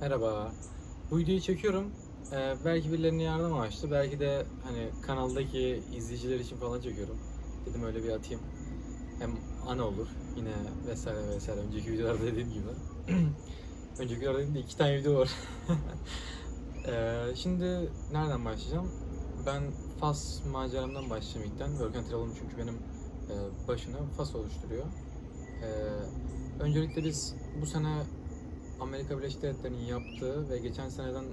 Merhaba. Bu videoyu çekiyorum. Ee, belki birilerine yardım amaçlı, belki de hani kanaldaki izleyiciler için falan çekiyorum. Dedim öyle bir atayım. Hem ana olur yine vesaire vesaire. Önceki videolarda dediğim gibi. Önceki videolarda dediğim de iki tane video var. Ee, şimdi nereden başlayacağım? Ben Fas maceramdan başlayayım ilkten. Work and Travel'ım çünkü benim e, başını Fas oluşturuyor. Ee, öncelikle biz bu sene Amerika Birleşik Devletleri'nin yaptığı ve geçen seneden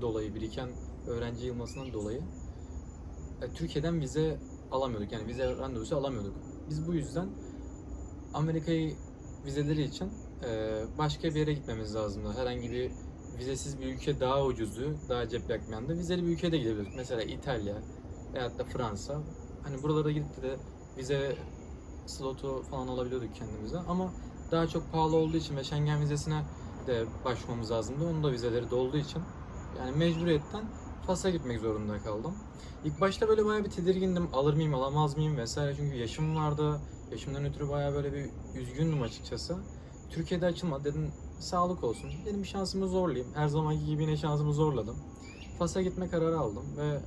dolayı biriken öğrenci yılmasından dolayı e, Türkiye'den vize alamıyorduk. Yani vize randevusu alamıyorduk. Biz bu yüzden Amerika'yı vizeleri için e, başka bir yere gitmemiz lazımdı. Herhangi bir vizesiz bir ülke daha ucuzdu, daha cep yakmayandı. Vizeli bir ülkeye de gidebiliyorduk. Mesela İtalya veyahut da Fransa. Hani buralara gidip de vize slotu falan alabiliyorduk kendimize. Ama daha çok pahalı olduğu için ve Schengen vizesine de başvurmamız lazımdı. Onun da vizeleri dolduğu için yani mecburiyetten Fas'a gitmek zorunda kaldım. İlk başta böyle bayağı bir tedirgindim. Alır mıyım, alamaz mıyım vesaire. Çünkü yaşım vardı. Yaşımdan ötürü bayağı böyle bir üzgündüm açıkçası. Türkiye'de açılmadı. Dedim sağlık olsun. Dedim şansımı zorlayayım. Her zamanki gibi yine şansımı zorladım. Fas'a gitme kararı aldım ve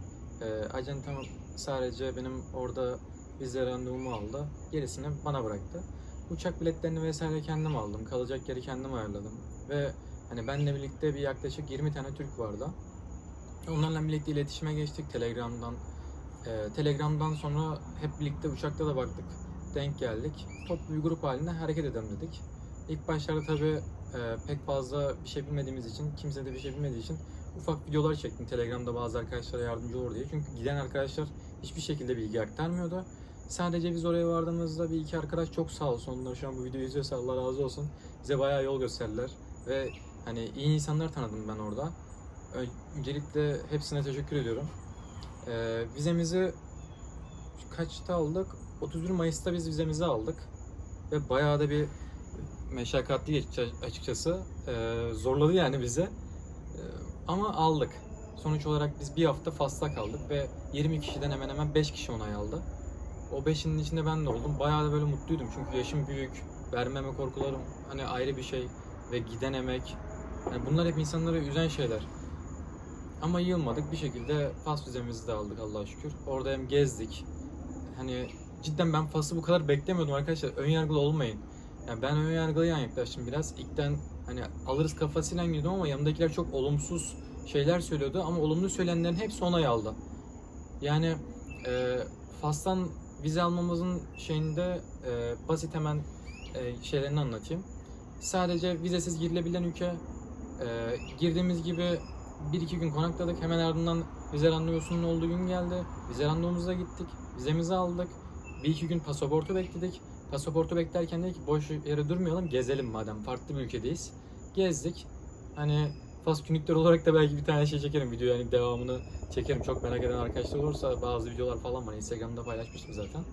e, acentam sadece benim orada vize randevumu aldı. Gerisini bana bıraktı. Uçak biletlerini vesaire kendim aldım. Kalacak yeri kendim ayarladım. Ve hani benle birlikte bir yaklaşık 20 tane Türk vardı. Onlarla birlikte iletişime geçtik Telegram'dan. Ee, Telegram'dan sonra hep birlikte uçakta da baktık. Denk geldik. Toplu bir grup halinde hareket edelim dedik. İlk başlarda tabii e, pek fazla bir şey bilmediğimiz için, kimse de bir şey bilmediği için ufak videolar çektim Telegram'da bazı arkadaşlara yardımcı olur diye. Çünkü giden arkadaşlar hiçbir şekilde bilgi aktarmıyordu. Sadece biz oraya vardığımızda bir iki arkadaş çok sağ olsun. Onlar şu an bu videoyu izliyorsa Allah razı olsun. Bize bayağı yol gösterdiler. Ve hani iyi insanlar tanıdım ben orada. Öncelikle hepsine teşekkür ediyorum. Ee, vizemizi kaçta aldık? 31 Mayıs'ta biz vizemizi aldık. Ve bayağı da bir meşakkatli geçti açıkçası. Ee, zorladı yani bize. Ee, ama aldık. Sonuç olarak biz bir hafta Fas'ta kaldık ve 20 kişiden hemen hemen 5 kişi onay aldı. O 5'inin içinde ben de oldum. Bayağı da böyle mutluydum çünkü yaşım büyük, vermeme korkularım hani ayrı bir şey ve giden emek. Yani bunlar hep insanları üzen şeyler. Ama yılmadık bir şekilde Fas vizemizi de aldık Allah'a şükür. Orada hem gezdik. Hani cidden ben Fas'ı bu kadar beklemiyordum arkadaşlar. Ön yargılı olmayın. Yani ben ön yargılıyan yaklaştım biraz. İlkten hani alırız kafasıyla girdim ama yanımdakiler çok olumsuz şeyler söylüyordu ama olumlu söylenenlerin hepsi onay aldı. Yani e, Fas'tan vize almamızın şeyinde e, basit hemen e, şeylerini anlatayım. Sadece vizesiz girilebilen ülke. E, girdiğimiz gibi bir iki gün konakladık. Hemen ardından vize randevusunun olduğu gün geldi. Vize randevumuza gittik. Vizemizi aldık. Bir iki gün pasaportu bekledik. Pasaportu beklerken dedik ki boş yere durmayalım gezelim madem farklı bir ülkedeyiz. Gezdik. Hani Fas günlükleri olarak da belki bir tane şey çekerim video yani devamını çekerim. Çok merak eden arkadaşlar olursa bazı videolar falan var. Instagram'da paylaşmıştım zaten.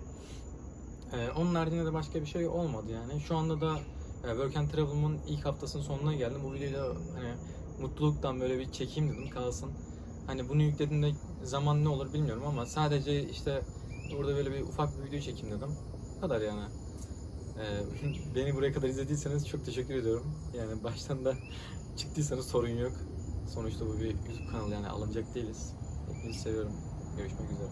Ee, onun haricinde de başka bir şey olmadı yani. Şu anda da e, Work and Travel'ımın ilk haftasının sonuna geldim. Bu videoyu da hani mutluluktan böyle bir çekeyim dedim kalsın. Hani bunu yüklediğimde zaman ne olur bilmiyorum ama sadece işte burada böyle bir ufak bir video çekeyim dedim. Bu kadar yani. Ee, beni buraya kadar izlediyseniz çok teşekkür ediyorum. Yani baştan da çıktıysanız sorun yok. Sonuçta bu bir YouTube kanalı yani alınacak değiliz. Hepinizi seviyorum. Görüşmek üzere.